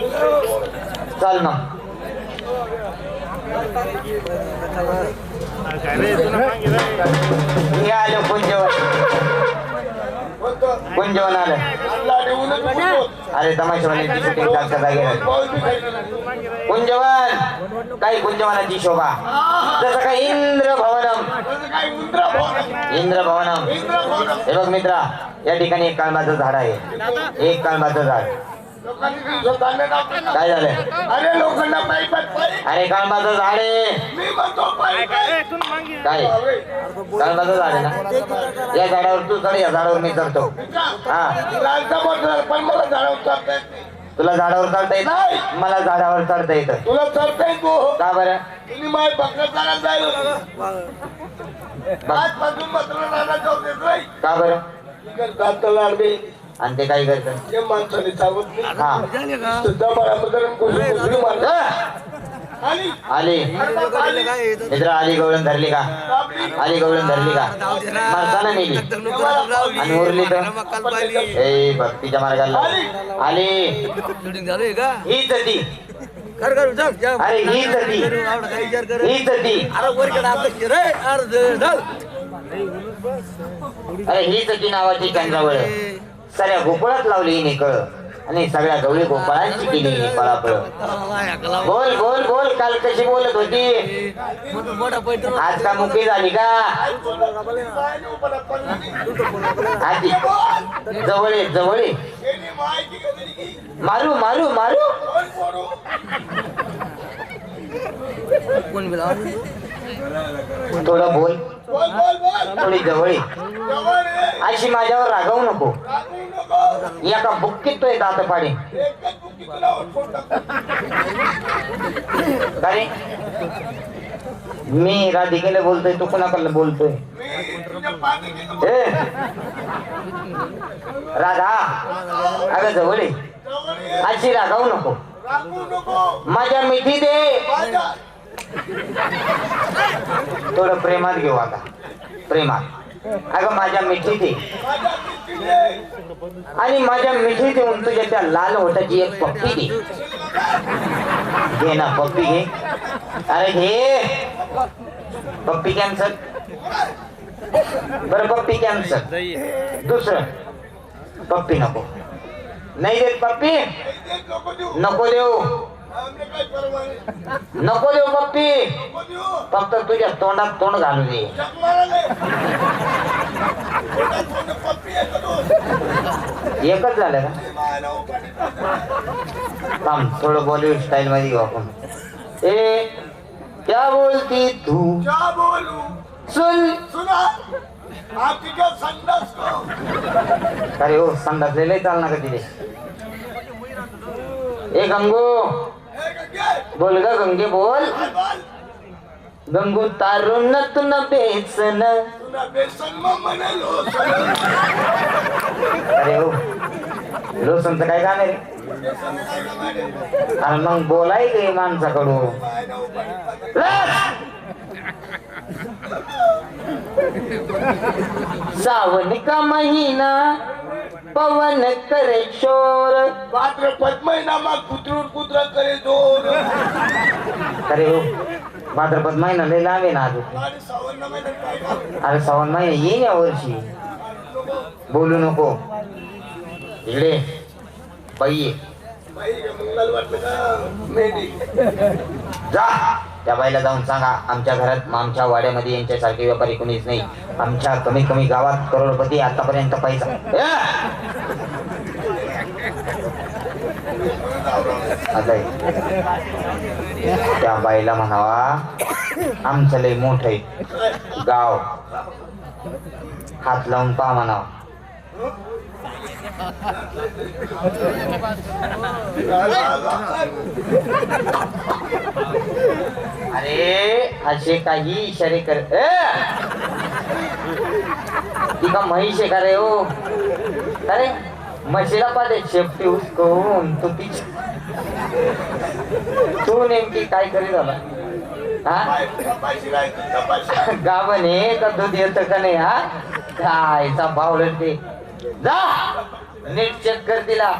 चाल ना. हे आलं कोण जेवण? कोण जेवण आलं? अरे तमाशावाले शूटिंग कालच्या जागेवर कोण जेवण? काही कुंजवनाची शोभा? जसं काय इंद्र भवनम इंद्र भवनम हे बघ मित्रा या ठिकाणी एक काळबाचं झाड आहे. एक काळबाचं झाड. काय झालंय? अरे अरे काळबाचं झाड आहे. मी म्हणतो. काय? काळबाचं झाड आहे ना? या झाडावर तू चढ या झाडावर मी चढतो. हा. लालचा पण मला झाडावर चढता येत नाही. तुला झाडावर चढता येत? मला झाडावर चढता येतं. तुला चढता येत हो. का बरं? तुम्ही माझ्या आजपासून का बरं? आणि ते काय करतं हे माणसाने चालवत नाही. हा. सुद्धा बराबर घुसली घुसली मारली. अ! आली. मित्र आली गवळण धरली का. आली गवळण धरली का? मारताना नेली. आणि उरली तर? ए भक्तीच्या मार्गाला आली. झालंय का? हीच ती. अरे हीच ती काय विचार कर? हीच ती अरे वर कडे आपलं रे अरे चल. अरे हीच ती नावाची चंद्रावळ. साऱ्या गोकुळात लावली हिने कळ. आणि सगळ्या गवळी गोपाळांची केली हिने पळापळ बोल बोल बोल काल कशी बोलत होती? आज का मुकी झाली का? आजी जवळ ये, जवळ ये. मारू मारू मारू. थोडं बोल. थोडी जवळ अशी माझ्यावर रागवू नको. एका बुक्कीत दात पाडी अरे मी राधिकेला बोलतोय तू कोणाकडे बोलतोय? ए. राधा. अगं जवळ आजी रागावू नको. माझ्या मिठी दे. थोडं प्रेमात घेऊ आता. प्रेमात. अगं माझ्या मिठी दे. आणि माझ्या मिठी देऊन तुझ्या त्या लाल होटाची एक पप्पी घे घे ना पप्पी घे अरे घे पप्पी कॅन्सर बर पप्पी कॅन्सर दुसरं. पप्पी नको. नाही देत पप्पी. नको देऊ. नको देऊ पप्पी. फक्त तुझ्या तोंडात तोंड घालू दे? एकच झालं का. थांब थोडं बॉलिवूड स्टाईल मध्ये घेऊ आपण. ए क्या बोलती तू? क्या बोलू? सुन. सुना? आपकी क्या संडास को? अरे हो संडास लय चालणार का तिथे. ए गंगे, बोल ग गंगे बोल. काय गंगू तारून तुन बेसन. अरे हो. लोसनचं काय काम आहे? काय आणि मग बोलाय गे माणसाकडून. सावनिका महिना का पवन करे शोर। भाद्रपद महिना मग कुत्रून कुत्रा करे जोर. अरे हो भाद्रपद महिना लय लावे ना काय काम? अरे महिना येईन या वर्षी. बोलू नको. इकडे बाई ये. बाई गं, मंगल वाटलं का? मेंढी जा. त्या बाईला जाऊन सांगा आमच्या घरात आमच्या वाड्यामध्ये यांच्यासारखे व्यापारी कोणीच नाही. आमच्या कमी कमी गावात करोडपती आतापर्यंत पैसा. त्या बाईला म्हणावा आमचं लय मोठ आहे. गाव. हात लावून पहा म्हणावा. अरे असे काही इशारे कर. ए! ती का म्हैस आहे का रे हो? अरे म्हशीला पाहते शेपटी उचकून तू ती तू नेमकी काय करीत आला हा? तपाशी आहे का दूध येतं का नाही हा? खायचा भाव ते. जा! नीट चेक कर तिला.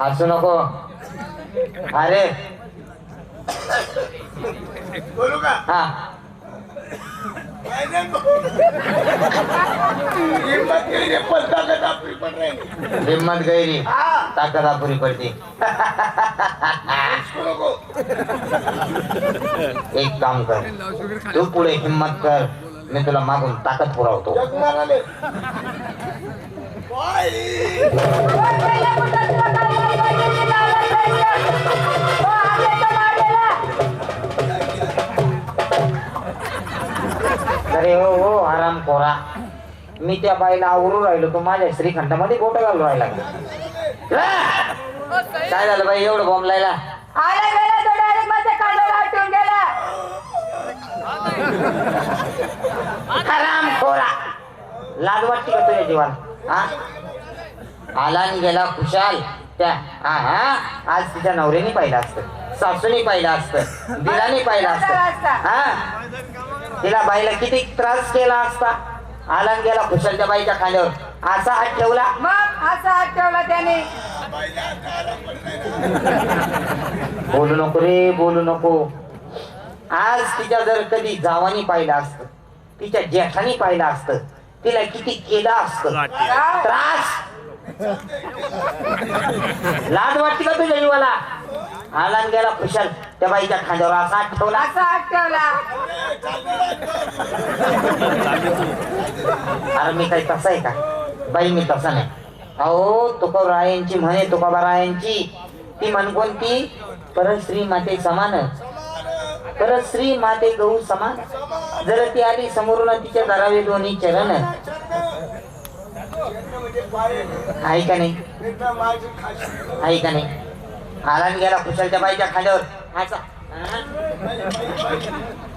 हसू नको. अरे बोलू का हा. हिम्मत केली रे, पण ताकद आपली पण नाही हिम्मत गैरी हा ताकद अपुरी पडते एक काम कर तू पुढे हिम्मत कर मी तुला मागून ताकद पुरवतो अरे हो हो आराम कोरा. मी त्या बाईला आवरून राहिलो तो माझ्या श्रीखंडामध्ये बोट घालून राहिला! काय झालं बाई एवढं बॉम्ब लायला? आला गेला तो डायरेक्ट माझ्या कांद्याला आटून गेला. आराम कोरा. लाज वाटते का तुझ्या जीवाला? हा? आला आणि गेला खुशाल. त्या हा हा. आज तिच्या नवऱ्याने पाहिलं असतं सासूने पाहिलं असतं दिलाने पाहिलं असतं. हा? तिला बाईला किती त्रास केला असता? आला आणि गेला खुशालच्या बाईच्या खांद्यावर. असा हात ठेवला? मग असा हात ठेवला त्याने. बोलू नको रे बोलू नको. आज तिच्या जर कधी जावानी पाहिलं असतं तिच्या जेठानी पाहिलं असतं तिला किती केलं असतं? त्रास. लाज वाटते का तुझ्या जीवाला? आला आणि गेला खुशाल. त्या बाईच्या खांद्यावर असा ठेवला. असा ठेवला. अरे मी काही तसा आहे का? बाई मी तसा नाही. अहो तुकोबरायांची म्हणे तुकोबरायांची. ती म्हण कोणती परश्री माते समान. परश्री माते गहू समान. जर ती आली समोरून तिच्या धरावे दोन्ही चरण. आहे का नाही? आहे का नाही? आला आणि गेला कुशलच्या बाईच्या खांद्यावर. असा हा?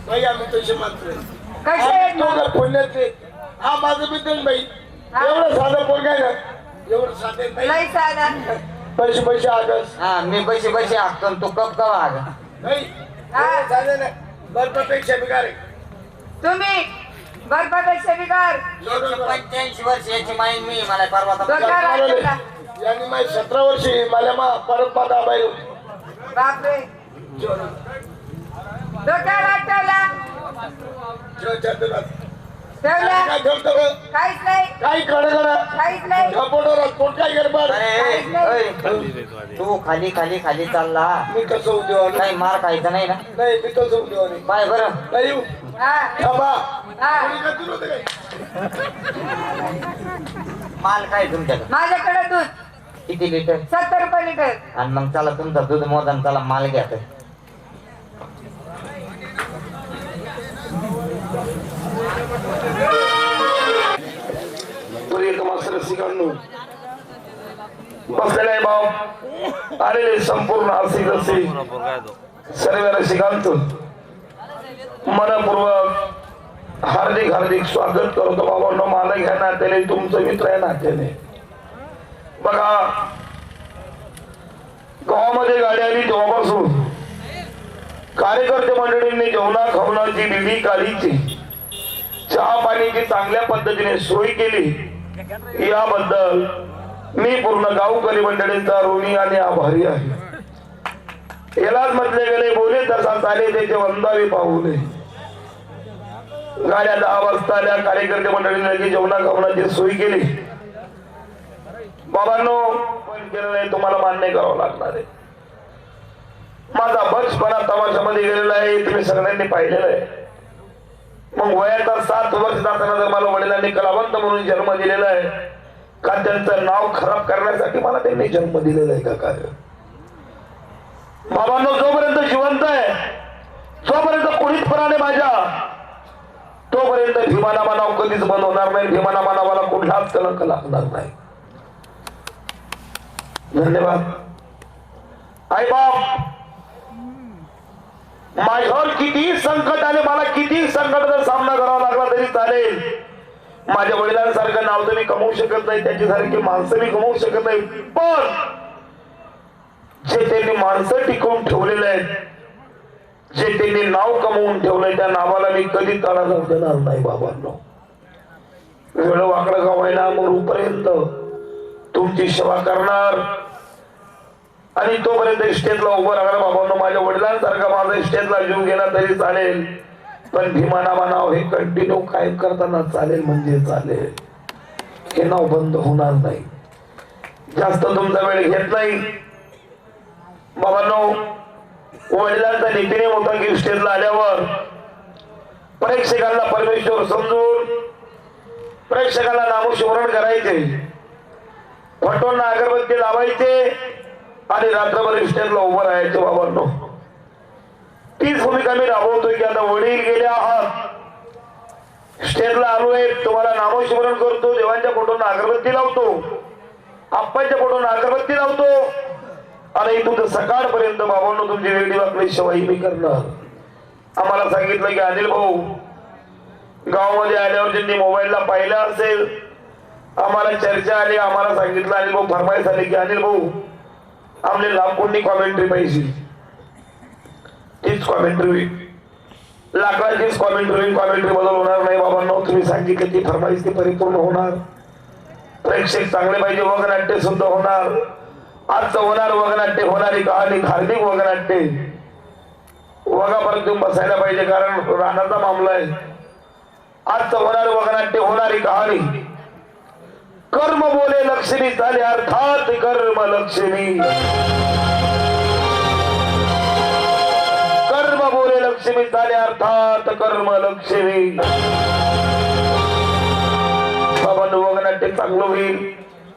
बाई आम्ही तसे मात्र कसे हा माझं मित्र बाई. एवढं साधं पोरग आहे ना एवढं साधे लय नाही साधा. पैसे पैसे आगस. हा मी बशी बशी हाकतो आणि तू कप कवा आग? नाही हा. एवढं साधं नाही. बर्फापेक्षा बिगार. आहे तुम्ही बर्फापेक्षा बिगार. पंच्याऐंशी वर्ष याची माईन मी मला परवा यांनी माझी सतरा वर्षी मला मा परत माझा बाई होती बापरे. डोक्यावर हात ठेवला जेव्हा चंद्रात. ठेवला काय ठेवतो ग? काहीच नाही. काहीच नाही. काय गडबड? तू खाली खाली खाली चालला. मी कसं उद्योगाने? काही मार खायचा नाही ना? नाही मी कसं उद्योगाने? पाय बरं. नाही येऊ. हा. थांबा. हा. कोणी करतील होतं काय? माल काय तुमच्याकडे? माझ्याकडे दूध. किती लिटर? सत्तर रुपये लिटर. आणि मग चला तुमचं दूध मोदन चला माल घ्या तर. रसिकांनो बसलेला आहे भाव आलेले संपूर्ण असे जसे सर्व रसिकांतून मनपूर्वक हार्दिक हार्दिक स्वागत करतो बाबांनो मला घ्या नात्याने तुमचं मित्र आहे नात्याने बघा. गावामध्ये गाडी आली तेव्हापासून. कार्यकर्ते मंडळींनी जेवणा खावणाची विधी काढीची. चहा पाण्याची चांगल्या पद्धतीने सोय केली. याबद्दल मी पूर्ण गावकरी मंडळींचा ऋणी आणि आभारी आहे. यालाच म्हटले गेले बोले तसा चाले त्याचे वंदावे पाहुले. गाड्या दहा वाजता कार्यकर्ते मंडळींनी जेवणा खावणाची सोय केली. बाबांनो पण केलं नाही तुम्हाला मान्य करावं लागणार आहे. माझा बचपणा तमाशामध्ये गेलेला आहे तुम्ही सगळ्यांनी पाहिलेलं आहे. मग वयाचा सात वर्ष जाताना जर मला वडिलांनी कलावंत म्हणून जन्म दिलेला आहे का त्यांचं नाव खराब करण्यासाठी मला त्यांनी जन्म दिलेला आहे का काय बाबांनो जोपर्यंत जिवंत आहे जोपर्यंत कुणीतपणाने माझ्या तोपर्यंत भीमानामा नाव कधीच बंद होणार नाही भीमानामा नावाला कुठलाच कलंक लागणार नाही. धन्यवाद। आई बाप माझ्यावर कितीही संकट आले मला किती संकटाचा सामना करावा लागला तरी चालेल. माझ्या वडिलांसारखं नाव तर मी कमवू शकत नाही त्याच्यासारखी माणसं मी कमवू शकत नाही. पण जे त्यांनी माणसं टिकवून ठेवलेले आहेत जे त्यांनी नाव कमवून ठेवलंय त्या नावाला मी कधी तडा जाऊ देणार नाही बाबांनो. वेळ वाकडं गवायला मरूपर्यंत तुमची सेवा करणार. आणि तोपर्यंत स्टेजला उभं राहणार बाबांनो माझ्या वडिलांसारखा माझा स्टेजला घेऊन गेला तरी चालेल. पण भीमानामा नाव हे कंटिन्यू कायम करताना चालेल म्हणजे चालेल. हे नाव बंद होणार नाही. जास्त तुमचा वेळ घेत नाही. बाबांनो वडिलांचा नीतीने होता की स्टेजला आल्यावर प्रेक्षकांना परमेश्वर समजून प्रेक्षकाला नामस्मरण करायचे. फोटोंना अगरबत्ती लावायचे आणि रात्रभर स्टेजला उभं राहायचे बाबांनो. तीच भूमिका मी राबवतोय की आता वडील गेले आहात. स्टेजला आलोय तुम्हाला नामस्मरण करतो देवांच्या फोटोंना अगरबत्ती लावतो. आप्पांच्या फोटोंना अगरबत्ती लावतो. आणि इथून तर सकाळपर्यंत बाबांनो तुमची वेगळी वाकडी शिवाई मी करणार. आम्हाला सांगितलं की अनिल भाऊ गावामध्ये आल्यावर ज्यांनी मोबाईलला पाहिलं असेल आम्हाला चर्चा आली आम्हाला सांगितलं अनिल भाऊ फरमाईश आली की अनिल भाऊ आमले लाखोंनी कॉमेंट्री पाहिजे. तीच कॉमेंट्री होईल. लाकडाचीच कॉमेंट्री होईल. कॉमेंट्री बदल होणार नाही बाबांना. तुम्ही सांगितलं ती फरमाईश ती परिपूर्ण होणार. प्रेक्षक चांगले पाहिजे वगनाट्य सुद्धा होणार. आजचं होणार वगनाट्य होणारी कहाणी धार्मिक वगनाट्य. वगापर्यंत बसायला पाहिजे कारण रानाचा मामला आहे. आजचं होणार वगनाट्य होणारी कहाणी. कर्म बोले लक्ष्मी झाले अर्थात कर्म लक्ष्मी. कर्म बोले लक्ष्मी झाले अर्थात कर्म लक्ष्मी. बाबा वगनाट्य चांगलं होईल.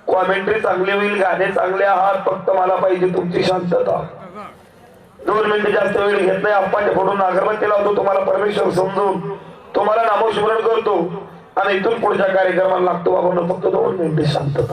कॉमेंट्री चांगली होईल गाणे चांगले आहात फक्त मला पाहिजे तुमची शांतता. दोन मिनिटं जास्त वेळ घेत नाही आपण फोडून अगरबत्ती लावतो तुम्हाला परमेश्वर समजून. तुम्हाला नामस्मरण करतो. आणि इथून पुढच्या कार्यक्रमाला लागतो बाबा फक्त दोन मिनिटे शांतता.